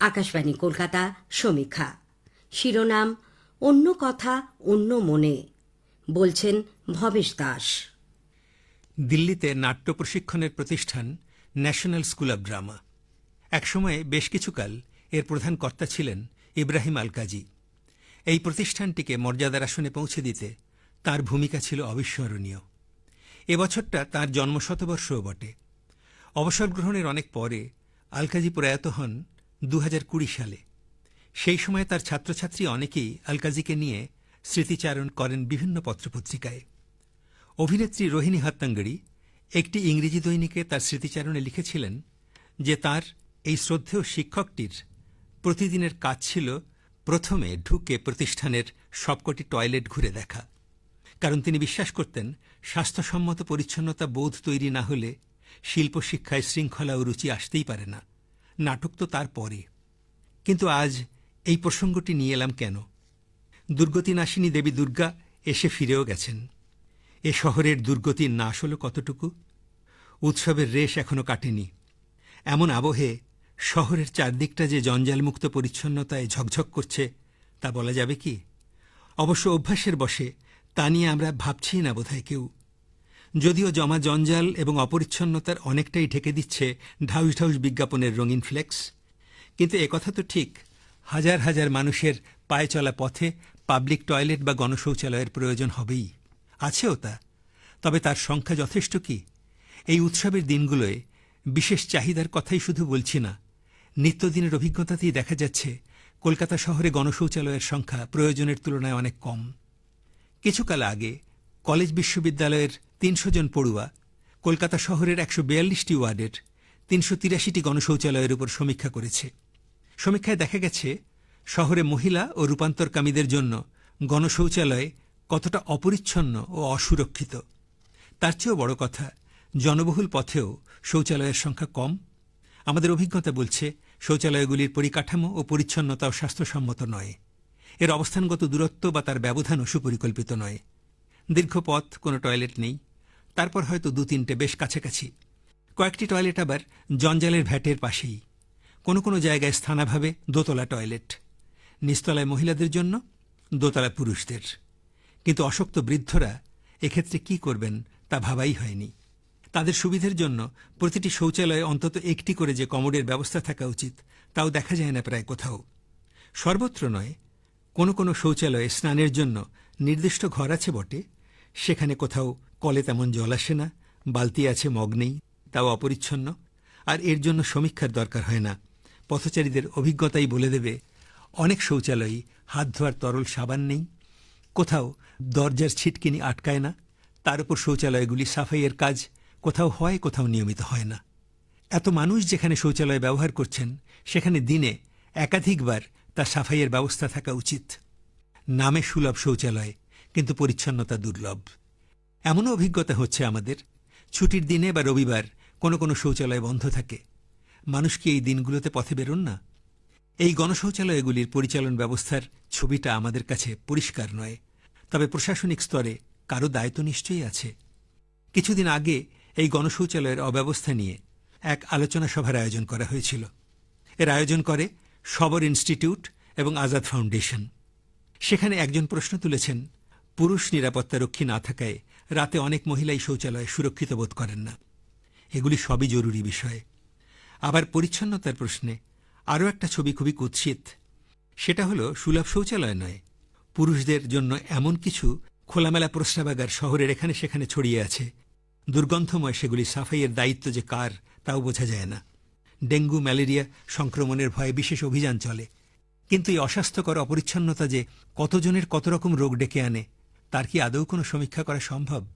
আকাশবাণী, কলকাতা, সমীক্ষা। শিরোনাম, অন্য কথা, অন্য মনে। বলছেন ভবেশ দাস। দিল্লিতে নাট্য প্রশিক্ষণের প্রতিষ্ঠান ন্যাশনাল স্কুল অব ড্রামা। একসময়ে বেশ কিছুকাল এর প্রধান কর্তা ছিলেন ইব্রাহিম আল কাজী এই প্রতিষ্ঠানটিকে মর্যাদার আসনে পৌঁছে দিতে তার ভূমিকা ছিল অবিস্মরণীয়। এবছরটা তার জন্মশতবর্ষও বটে। অবসর গ্রহণের অনেক পরে আলকাজি প্রয়াত হন দু হাজার কুড়ি সালে। সেই সময় তার ছাত্রছাত্রী অনেকেই আলকাজিকে নিয়ে স্মৃতিচারণ করেন বিভিন্ন পত্রপত্রিকায়। অভিনেত্রী রোহিণী হাত্তাঙ্গড়ি একটি ইংরেজি দৈনিকে তার স্মৃতিচারণে লিখেছিলেন যে তার এই শ্রদ্ধেয় শিক্ষকটির প্রতিদিনের কাজ ছিল প্রথমে ঢুকে প্রতিষ্ঠানের সবকটি টয়লেট ঘুরে দেখা। কারণ তিনি বিশ্বাস করতেন, স্বাস্থ্যসম্মত পরিচ্ছন্নতা বোধ তৈরি না হলে শিল্প শিক্ষায় শৃঙ্খলা ও রুচি আসতেই পারে না। নাটক তো তার পরে। কিন্তু আজ এই প্রসঙ্গটি নিয়ে এলাম কেন? দুর্গতি নাশিনী দেবী দুর্গা এসে ফিরেও গেছেন। এ শহরের দুর্গতির নাশ হল কতটুকু? উৎসবের রেশ এখনও কাটেনি। এমন আবহে শহরের চারদিকটা যে জঞ্জালমুক্ত পরিচ্ছন্নতায় ঝকঝক করছে, তা বলা যাবে কি? অবশ্য অভ্যাসের বসে তা নিয়ে আমরা ভাবছি না বোধহয় কেউ। যদিও জমা জঞ্জাল এবং অপরিচ্ছন্নতার অনেকটাই ঢেকে দিচ্ছে ঢাউস ঢাউস বিজ্ঞাপনের রঙিন ফ্লেক্স। কিন্তু একথা তো ঠিক। হাজার হাজার মানুষের পায়ে চলা পথে পাবলিক টয়লেট বা গণশৌচালয়ের প্রয়োজন হবেই। আছেও তা। তবে তার সংখ্যা যথেষ্ট কি? এই উৎসবের দিনগুলোয় বিশেষ চাহিদার কথাই শুধু বলছি না। নিত্যদিনের অভিজ্ঞতাতেই দেখা যাচ্ছে কলকাতা শহরে গণশৌচালয়ের সংখ্যা প্রয়োজনের তুলনায় অনেক কম। কিছুকাল আগে কলেজ বিশ্ববিদ্যালয়ের তিনশো জন পড়ুয়া, কলকাতা শহরের একশো বিয়াল্লিশটি ওয়ার্ডের তিনশো তিরাশিটি গণশৌচালয়ের উপর সমীক্ষা করেছে। সমীক্ষায় দেখা গেছে, শহরে মহিলা ও রূপান্তরকামীদের জন্য গণশৌচালয় কতটা অপরিচ্ছন্ন ও অসুরক্ষিত। তার চেয়েও বড় কথা, জনবহুল পথেও শৌচালয়ের সংখ্যা কম। আমাদের অভিজ্ঞতা বলছে, শৌচালয়গুলির পরিকাঠামো ও পরিচ্ছন্নতাও স্বাস্থ্যসম্মত নয়। এর অবস্থানগত দূরত্ব বা তার ব্যবধানও সুপরিকল্পিত নয়। দীর্ঘ পথ, কোনো টয়লেট নেই। তারপর হয়তো দু তিনটে বেশ কাছাকাছি। কয়েকটি টয়লেট আবার জঞ্জালের ভ্যাটের পাশেই। কোনো কোনো জায়গায় স্থানাভাবে দোতলা টয়লেট। নিচতলায় মহিলাদের জন্য, দোতলা পুরুষদের। কিন্তু অশক্ত বৃদ্ধরা এক্ষেত্রে কি করবেন তা ভাবাই হয়নি। তাদের সুবিধের জন্য প্রতিটি শৌচালয়ে অন্তত একটি করে যে কমোডের ব্যবস্থা থাকা উচিত, তাও দেখা যায় না প্রায় কোথাও। সর্বত্র নয়, কোনো কোনো শৌচালয়ে স্নানের জন্য নির্দিষ্ট ঘর আছে বটে সেখানে কোথাও কলে তেমন জল আসে না, বালতি আছে, মগ নেই, তাও অপরিচ্ছন্ন। আর এর জন্য সমীক্ষার দরকার হয় না। পথচারীদের অভিজ্ঞতাই বলে দেবে, অনেক শৌচালয়ই হাত ধোয়ার তরল সাবান নেই, কোথাও দরজার ছিটকিনি আটকায় না, তার উপর শৌচালয়গুলি সাফাইয়ের কাজ, কোথাও হয়, কোথাও নিয়মিত হয় না। এত মানুষ যেখানে শৌচালয় ব্যবহার করছেন, সেখানে দিনে একাধিকবার তা সাফাইয়ের ব্যবস্থা থাকা উচিত। নামে সুলভ শৌচালয় কিন্তু পরিচ্ছন্নতা দুর্লভ। এমনও অভিজ্ঞতা হচ্ছে আমাদের। ছুটির দিনে বা রবিবার কোনো কোনো শৌচালয় বন্ধ থাকে। মানুষ কি এই দিনগুলোতে পথে বেরোন না? এই গণশৌচালয়গুলির পরিচালন ব্যবস্থার ছবিটা আমাদের কাছে পরিষ্কার নয়, তবে প্রশাসনিক স্তরে কারও দায়িত্ব নিশ্চয়ই আছে। কিছুদিন আগে এই গণশৌচালয়ের অব্যবস্থা নিয়ে এক আলোচনা সভার আয়োজন করা হয়েছিল। এর আয়োজন করে সবর ইনস্টিটিউট এবং আজাদ ফাউন্ডেশন। সেখানে একজন প্রশ্ন তুলেছেন পুরুষ নিরাপত্তারক্ষী না থাকায় রাতে অনেক মহিলাই শৌচালয়ে সুরক্ষিত বোধ করেন না। এগুলি সবই জরুরি বিষয়। আবার পরিচ্ছন্নতার প্রশ্নে আরও একটা ছবি খুবই কুৎসিত। সেটা হলো সুলভ শৌচালয় নয়। পুরুষদের জন্য এমন কিছু খোলামেলা প্রস্রাবাগার শহরের এখানে সেখানে ছড়িয়ে আছে। দুর্গন্ধময় সেগুলি সাফাইয়ের দায়িত্ব যে কার, তাও বোঝা যায় না। ডেঙ্গু, ম্যালেরিয়া সংক্রমণের ভয়ে বিশেষ অভিযান চলে। কিন্তু এই অস্বাস্থ্যকর অপরিচ্ছন্নতা যে কতজনের কত রকম রোগ ডেকে আনে তার কি আদৌ কোনো সমীক্ষা করা সম্ভব?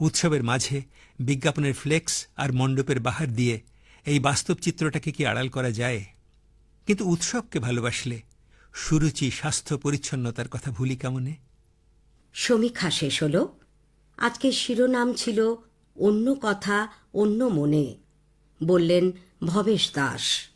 উৎসবের মাঝে, বিজ্ঞাপনের ফ্লেক্স আর মণ্ডপের বাহার দিয়ে এই বাস্তব চিত্রটাকে কি আড়াল করা যায়? কিন্তু উৎসবকে ভালোবাসলে সুরুচি, স্বাস্থ্য, পরিচ্ছন্নতার কথা ভুলি কেমনে? সমীক্ষা শেষ হল। আজকের শিরোনাম ছিল অন্য কথা, অন্য মনে। বললেন ভবেশ দাস।